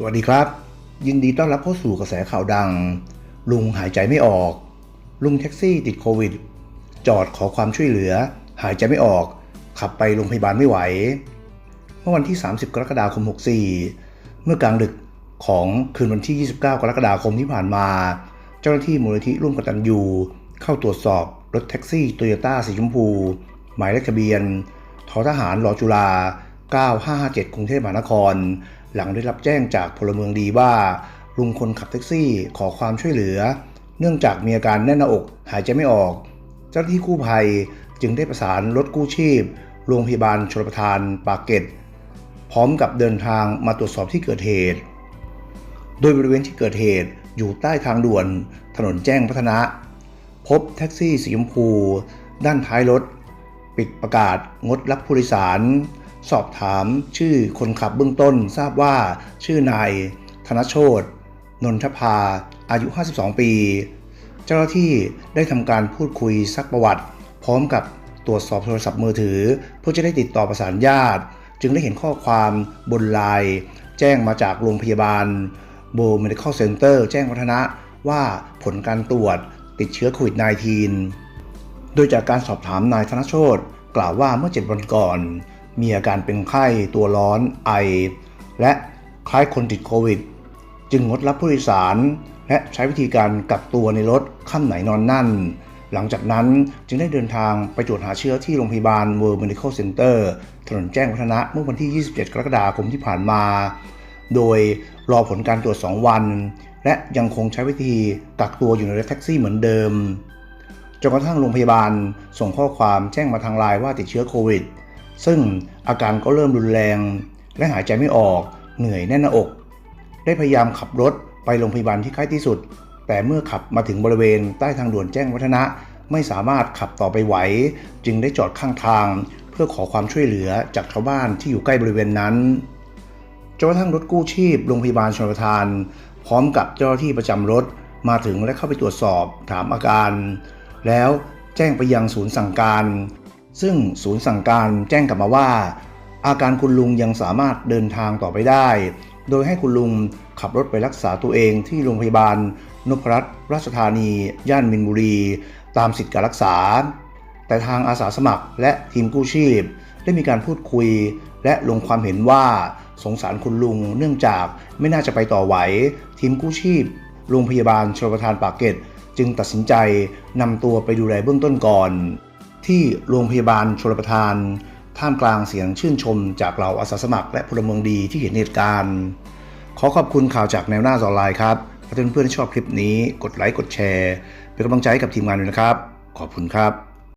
สวัสดีครับ ยินดีต้อนรับเข้าสู่กระแสข่าวดัง ลุงหายใจไม่ออก ลุงแท็กซี่ติดโควิด จอดขอความช่วยเหลือ หายใจไม่ออก ขับไปโรงพยาบาลไม่ไหว เมื่อวันที่ 30 กรกฎาคม 64 เมื่อกลางดึกของคืนวันที่ 29 กรกฎาคมที่ผ่านมา เจ้าหน้าที่มูลนิธิร่วมกตัญญูเข้าตรวจสอบรถแท็กซี่โตโยต้าสีชมพู หมายเลขทะเบียนททหารรอจุฬา9557 กรุงเทพมหานคร หลังได้รับแจ้งจากพลเมืองดีว่า ลุงคนขับแท็กซี่ขอความช่วยเหลือ เนื่องจากมีอาการแน่นหน้าอกหายใจไม่ออก เจ้าหน้าที่กู้ภัยจึงได้ประสานรถกู้ชีพ โรงพยาบาลชลประทานปากเกร็ดพร้อมกับเดินทางมาตรวจสอบที่เกิดเหตุ โดยบริเวณที่เกิดเหตุอยู่ใต้ทางด่วนถนนแจ้งพัฒนะ พบแท็กซี่สีชมพู ด้านท้ายรถ ปิดประกาศงดรับผู้โดยสาร สอบถามชื่อคนขับเบื้องต้นทราบว่าชื่อนายธนโชตนนทภา อายุ 52 ปี เจ้าหน้าที่ได้ทำการพูดคุยซักประวัติ พร้อมกับตรวจสอบโทรศัพท์มือถือ เพื่อจะได้ติดต่อประสานญาติ จึงได้เห็นข้อความบนไลน์แจ้งมาจากโรงพยาบาลโบ Medical Center แจ้งวัฒนะว่าผลการตรวจติดเชื้อโควิด -19 โดยจากการสอบถามนายธนโชตกล่าวว่าเมื่อ 7 วันก่อน มีอาการเป็นไข้ตัวร้อนไอ และคล้ายคนติดโควิด จึงงดรับผู้โดยสาร และใช้วิธีการกักตัวในรถค่ำไหนนอนนั่น หลังจากนั้นจึงได้เดินทางไปตรวจหาเชื้อที่โรงพยาบาล World Medical Center ถนนแจ้งวัฒนะเมื่อวันที่ 27 กรกฎาคมที่ผ่านมา โดยรอผลการตรวจ 2 วัน และยังคงใช้วิธีกักตัวอยู่ในรถแท็กซี่เหมือนเดิมจนกระทั่งโรงพยาบาลส่งข้อความแจ้งมาทางไลน์ว่าติดเชื้อโควิด ซึ่งอาการก็เริ่มรุนแรง และหายใจไม่ออก เหนื่อยแน่นหน้าอก ได้พยายามขับรถไปโรงพยาบาลที่ใกล้ที่สุด แต่เมื่อขับมาถึงบริเวณใต้ทางด่วนแจ้งวัฒนะไม่สามารถขับต่อไปไหว จึงได้จอดข้างทาง เพื่อขอความช่วยเหลือจากชาวบ้านที่อยู่ใกล้บริเวณนั้นจนกระทั่งรถกู้ชีพโรงพยาบาลชลประทาน พร้อมกับเจ้าหน้าที่ประจำรถมาถึงและเข้าไปตรวจสอบถามอาการ แล้วแจ้งไปยังศูนย์สั่งการ ซึ่งศูนย์สั่งการแจ้งกลับมาว่า อาการคุณลุงยังสามารถเดินทางต่อไปได้ โดยให้คุณลุงขับรถไปรักษาตัวเองที่โรงพยาบาลนพรัตน์ราชธานี ย่านมินบุรี ตามสิทธิการรักษา แต่ทางอาสาสมัครและทีมกู้ชีพ ได้มีการพูดคุย และลงความเห็นว่าสงสารคุณลุงเนื่องจากไม่น่าจะไปต่อไหว ทีมกู้ชีพ โรงพยาบาลชลประทานปากเกร็ดจึงตัดสินใจนำตัวไปดูแลเบื้องต้นก่อน ที่โรงพยาบาลชลประทาน ท่ามกลางเสียงชื่นชมจากเหล่าอาสาสมัคร และพลเมืองดีที่เห็นเหตุการณ์ ขอขอบคุณข่าวจากแนวหน้าออนไลน์ครับถ้าเพื่อนๆที่ชอบคลิปนี้กดไลค์กดแชร์ เป็นกำลังใจให้กับทีมงานด้วยนะครับ ขอบคุณครับ